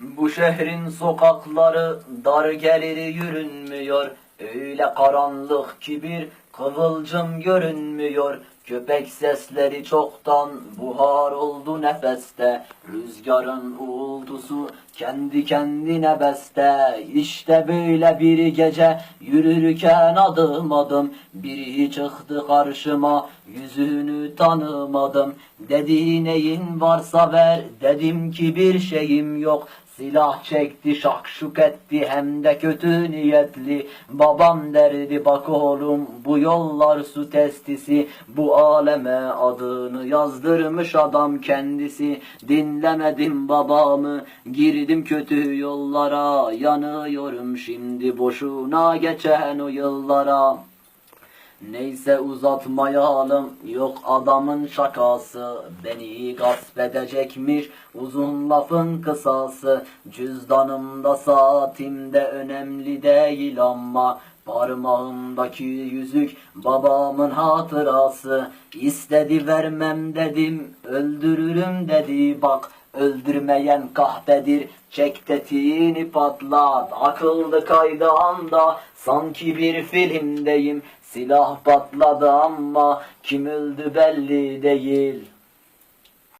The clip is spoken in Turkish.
Bu şehrin sokakları dar gelir yürünmüyor. Öyle karanlık ki bir kıvılcım görünmüyor. Köpek sesleri çoktan buhar oldu nefeste. Rüzgarın uğultusu kendi kendine beste. İşte böyle bir gece yürürken adım adım biri çıktı karşıma yüzünü tanımadım. Dedi neyin varsa ver dedim ki bir şeyim yok. Silah çekti şakşuk etti hem de kötü niyetli Babam derdi bak oğlum bu yollar su testisi Bu aleme adını yazdırmış adam kendisi. Dinlemedim babamı girdim kötü yollara Yanıyorum şimdi boşuna geçen o yıllara. Neyse uzatmayalım yok adamın şakası. Beni gasp edecekmiş uzun lafın kısası. Cüzdanımda saatimde önemli değil ama Parmağımdaki yüzük babamın hatırası. İstedi vermem dedim öldürürüm dedi. Bak Öldürmeyen kahpedir. Çek tetiğini patlat. Akıldı kaydı anda sanki bir filmdeyim. Silah patladı ama kim öldü belli değil